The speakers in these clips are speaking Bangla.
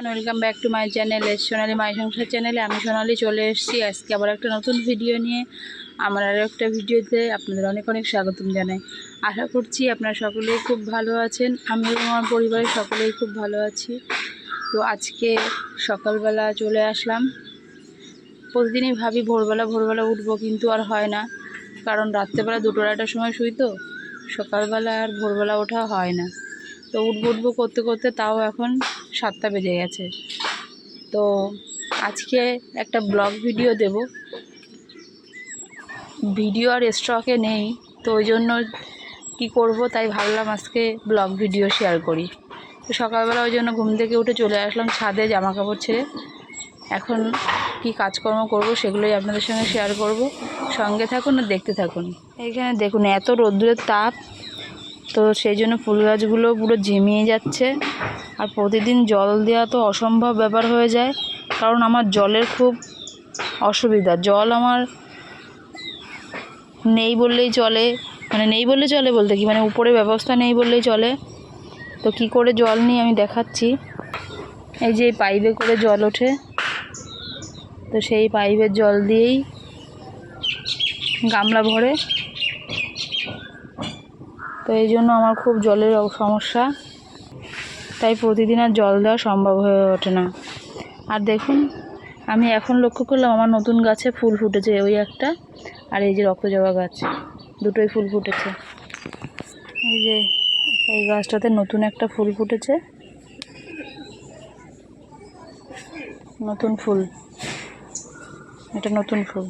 Everyone welcome back to my channel S Sonali my সংসার চ্যানেলে আমি সোনালি চলে এসেছি। আজকে আবার একটা নতুন ভিডিও নিয়ে আমার আরও একটা ভিডিওতে আপনাদের অনেক অনেক স্বাগতম জানাই। আশা করছি আপনারা সকলেই খুব ভালো আছেন আমি আমার পরিবারের সকলেই খুব ভালো আছি। তো আজকে সকালবেলা চলে আসলাম। প্রতিদিনই ভাবি ভোরবেলা ভোরবেলা উঠবো, কিন্তু আর হয় না। কারণ রাত্রেবেলা দুটো আড়াইটার সময় শুই তো, সকালবেলা আর ভোরবেলা ওঠা হয় না। তো উঠবো উঠবো করতে করতে তাও এখন সাতটা বেজে গেছে। তো আজকে একটা ব্লগ ভিডিও দেব। ভিডিও আর স্টকে নেই, তো ওই জন্য কী করব তাই ভাবলাম আজকে ব্লগ ভিডিও শেয়ার করি। তো সকালবেলা ওই জন্য ঘুম থেকে উঠে চলে আসলাম ছাদে জামা কাপড় ছেড়ে। এখন কি কাজকর্ম করব সেগুলোই আপনাদের সঙ্গে শেয়ার করব। সঙ্গে থাকুন আর দেখতে থাকুন। এখানে দেখুন এত রোদ্দুরের তাপ, তো সেই জন্য ফুল গাছগুলো পুরো ঝিমিয়ে যাচ্ছে। আর প্রতিদিন জল দেওয়া তো অসম্ভব ব্যাপার হয়ে যায়, কারণ আমার জলের খুব অসুবিধা। জল আমার নেই বললেই চলে মানে নেই বললে চলে বলতে কি? মানে উপরে ব্যবস্থা নেই বললেই চলে। তো কি করে জল নিই আমি দেখাচ্ছি। এই যে পাইপে করে জল ওঠে। তো সেই পাইপের জল দিয়েই গামলা ভরে। তো এই জন্য আমার খুব জলের সমস্যা তাই প্রতিদিন আর জল দেওয়া সম্ভব হয়ে ওঠে না। আর দেখুন, আমি এখন লক্ষ্য করলাম আমার নতুন গাছে ফুল ফুটেছে ওই একটা, আর এই যে রক্তজবা গাছ, দুটোই ফুল ফুটেছে। এই যে, এই গাছটাতে নতুন একটা ফুল ফুটেছে। নতুন ফুল, এটা নতুন ফুল।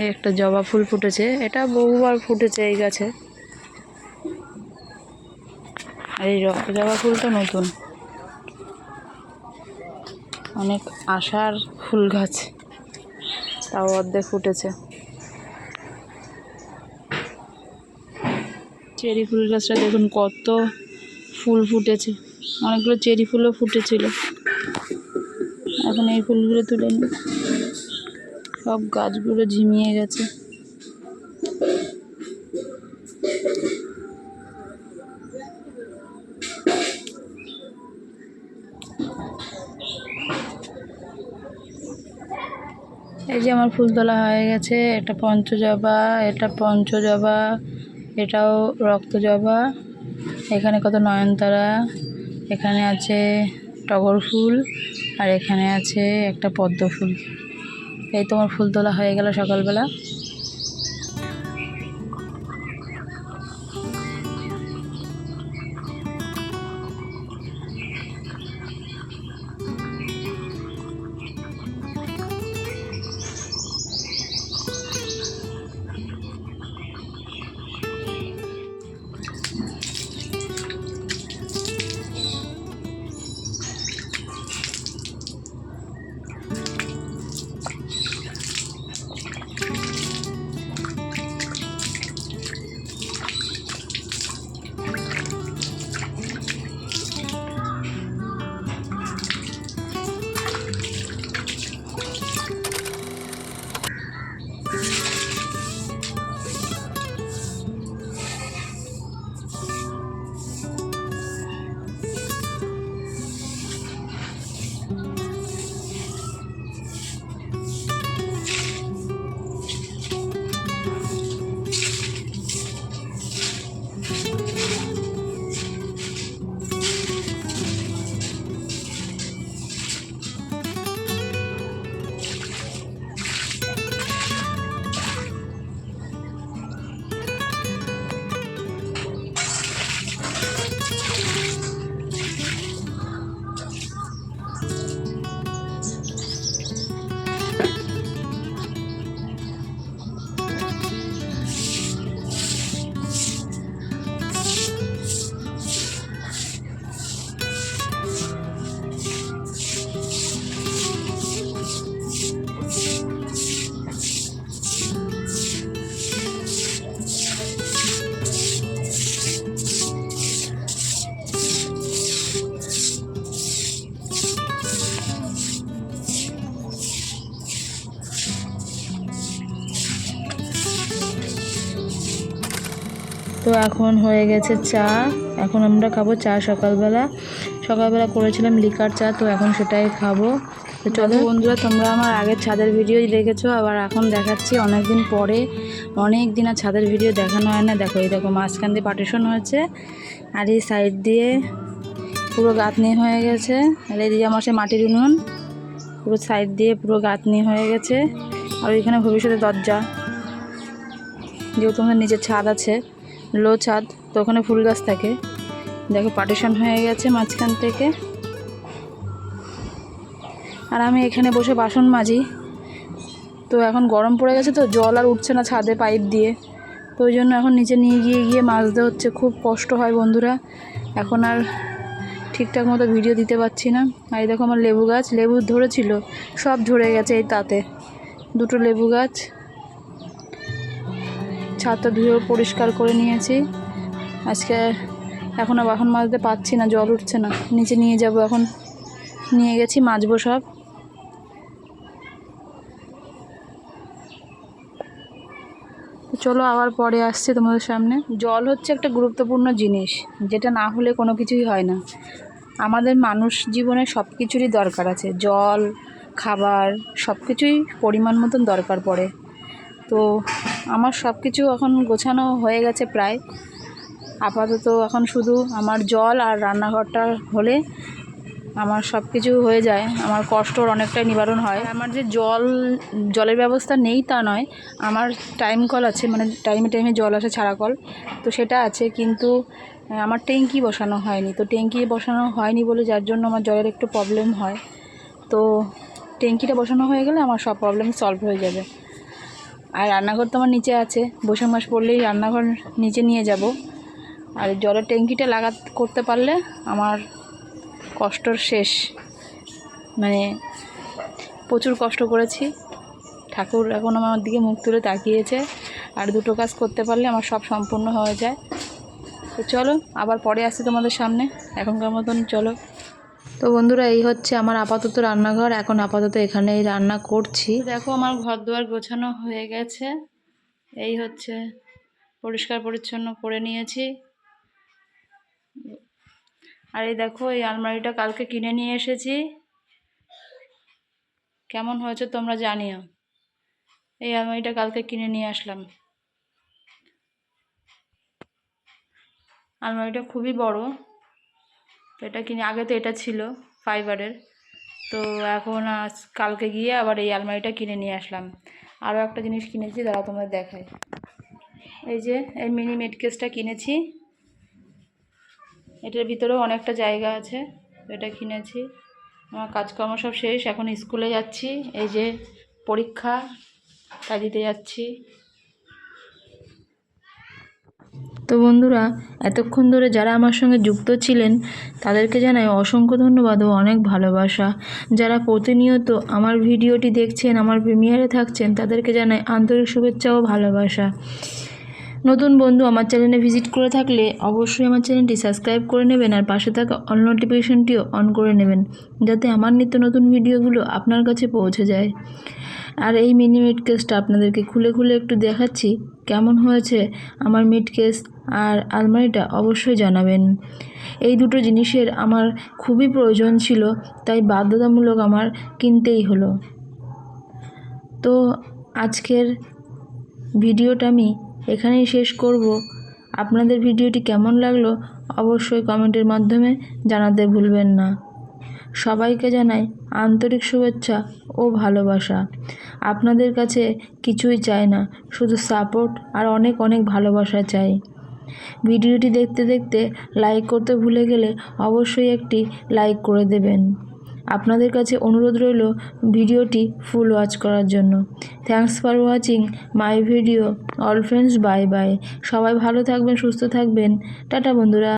এই একটা জবা ফুল ফুটেছে, এটা বহুবার ফুটেছে এই গাছে। আর এই রক্ত জবা ফুলটা নতুন। অনেক আশার ফুল গাছ। তাও অর্ধেক ফুটেছে। চেরি ফুল গাছটা দেখুন কত ফুল ফুটেছে। অনেকগুলো চেরি ফুলও ফুটেছিল। এখন এই ফুলগুলো তুলে নিই। সব গাছগুলো ঝিমিয়ে গেছে। এই যে আমার ফুল তোলা হয়ে গেছে, এটা পঞ্চজবা এটা পঞ্চজবা, এটাও রক্তজবা, এখানে কত নয়নতারা, এখানে আছে টগর ফুল, আর এখানে আছে একটা পদ্ম ফুল। এই তোমার ফুল তোলা হয়ে গেল সকালবেলা। এখন হয়ে গেছে চা। এখন আমরা খাব চা সকালবেলা। সকালবেলা করেছিলাম লিকার চা, তো এখন সেটাই খাব। তো চলো। বন্ধুরা, তোমরা আমার আগের ছাদের ভিডিও দেখেছ, আবার এখন দেখাচ্ছি অনেক দিন পরে। অনেক দিন আর ছাদের ভিডিও দেখানো হয় না। দেখো, এই দেখো, মাঝখান দিয়ে পার্টিশন হয়েছে, আর এই সাইড দিয়ে পুরো গাঁথনি হয়ে গেছে। আর এইদিকে আমার সে মাটির উনুন, পুরো সাইড দিয়ে পুরো গাঁথনি হয়ে গেছে। আর ওইখানে ভবিষ্যতে দরজা, যেহেতু আমাদের নিচে ছাদ আছে। লো ছাদ, তো ওখানে ফুল গাছ থাকে। দেখো পার্টিশন হয়ে গেছে মাঝখান থেকে। আর আমি এখানে বসে বাসন মাজি। তো এখন গরম পড়ে গেছে তো, জল আর উঠছে না ছাদে পাইপ দিয়ে। তো ওই জন্য এখন নিচে নিয়ে গিয়ে গিয়ে মাজতে হচ্ছে। খুব কষ্ট হয় বন্ধুরা। এখন আর ঠিকঠাক মতো ভিডিও দিতে পারছি না। আর এই দেখো আমার লেবু গাছ, লেবু ধরেছিল, সব ঝরে গেছে এই তাতে। দুটো লেবু গাছ। ছাদটা ধুয়েও পরিষ্কার করে নিয়েছি। আজকে এখন আর মাজতে পারছি না, জল উঠছে না। নিচে নিয়ে যাব এখন। নিয়ে গেছি মাজবো সব। চলো আবার পরে আসছে তোমাদের সামনে। জল হচ্ছে একটা গুরুত্বপূর্ণ জিনিস, যেটা না হলে কোনো কিছুই হয় না। আমাদের মানুষ জীবনে সব কিছুরই দরকার আছে। জল, খাবার সব কিছুই পরিমাণ মতন দরকার পড়ে। তো আমার সব কিছু এখন গোছানো হয়ে গেছে প্রায়। আপাতত এখন শুধু আমার জল আর রান্নাঘরটা হলে আমার সব কিছু হয়ে যায়। আমার কষ্টর অনেকটাই নিবারণ হয়। আমার যে জল, জলের ব্যবস্থা নেই তা নয়, আমার টাইম কল আছে মানে টাইমে টাইমে জল আসে ছাড়া কল তো সেটা আছে, কিন্তু আমার ট্যাঙ্কি বসানো হয়নি। তো ট্যাঙ্কি বসানো হয়নি বলে যার জন্য আমার জলের একটু প্রবলেম হয়। তো ট্যাঙ্কিটা বসানো হয়ে গেলে আমার সব প্রবলেম সলভ হয়ে যাবে। আর রান্নাঘর তো আমার নিচে আছে। বৈশাখ মাস পড়লেই রান্নাঘর নিচে নিয়ে যাব। আর জলের ট্যাঙ্কিটা লাগা করতে পারলে আমার কষ্টর শেষ। মানে প্রচুর কষ্ট করেছি। ঠাকুর এখন আমার দিকে মুখ তুলে তাকিয়েছে। আর দুটো কাজ করতে পারলে আমার সব সম্পূর্ণ হয়ে যায়। তো চলো, আবার পরে আসছি তোমাদের সামনে। এখনকার মতন চলো। তো বন্ধুরা, এই হচ্ছে আমার আপাতত রান্নাঘর। এখন আপাতত এখানেই রান্না করছি। দেখো, আমার ঘর দুয়ার গোছানো হয়ে গেছে। এই হচ্ছে পরিষ্কার পরিচ্ছন্ন করে নিয়েছি। আর এই দেখো, এই আলমারিটা কালকে কিনে নিয়ে এসেছি। কেমন হয়েছে তোমরা জানিও। এই আলমারিটা কালকে কিনে নিয়ে আসলাম। আলমারিটা খুবই বড়। এটা কিনে, আগে তো এটা ছিল ফাইবারের তো এখন আজ, কালকে গিয়ে আবার এই আলমারিটা কিনে নিয়ে আসলাম। আরও একটা জিনিস কিনেছি দাঁড়া তোমাদের দেখাই। এই যে, এই মিনি মেডকেসটা কিনেছি। এটার ভিতরেও অনেকটা জায়গা আছে, এটা কিনেছি। আমার কাজকর্ম সব শেষ, এখন স্কুলে যাচ্ছি। এই যে পরীক্ষা, তাই দিতে যাচ্ছি। তো বন্ধুরা, এতক্ষণ ধরে যারা আমার সঙ্গে যুক্ত ছিলেন, তাদেরকে জানাই অসংখ্য ধন্যবাদ ও অনেক ভালোবাসা। যারা প্রতিনিয়ত আমার ভিডিওটি দেখছেন, আমার প্রিমিয়ারে থাকছেন, তাদেরকে জানাই আন্তরিক শুভেচ্ছা ও ভালোবাসা। নতুন বন্ধু আমার চ্যানেলে ভিজিট করে থাকলে অবশ্যই আমার চ্যানেলটি সাবস্ক্রাইব করে নেবেন আর পাশে থাকা অল নোটিফিকেশনটিও অন করে নেবেন, যাতে আমার নিত্য নতুন ভিডিওগুলো আপনার কাছে পৌঁছে যায়। আর এই মিনি মিট কেসটা আপনাদেরকে খুলে খুলে একটু দেখাচ্ছি, কেমন হয়েছে আমার মিট কেস আর আলমারিটা অবশ্যই জানাবেন। এই দুটো জিনিসের আমার খুবই প্রয়োজন ছিল, তাই বাধ্যতামূলক আমার কিনতেই হলো। তো আজকের ভিডিওটা আমি এখানেই শেষ করব। আপনাদের ভিডিওটি কেমন লাগল অবশ্যই কমেন্টের মাধ্যমে জানাতে ভুলবেন না। সবাইকে জানাই আন্তরিক শুভেচ্ছা ও ভালোবাসা। আপনাদের কাছে কিছুই চাই না, শুধু সাপোর্ট আর অনেক অনেক ভালোবাসা চাই। ভিডিওটি দেখতে দেখতে লাইক করতে ভুলে গেলে অবশ্যই একটি লাইক করে দেবেন। আপনাদের কাছে অনুরোধ রইল ভিডিওটি ফুল ওয়াচ করার জন্য। Thanks for watching my video all friends bye bye সবাই ভালো থাকবেন, সুস্থ থাকবেন। টাটা, বন্ধুরা।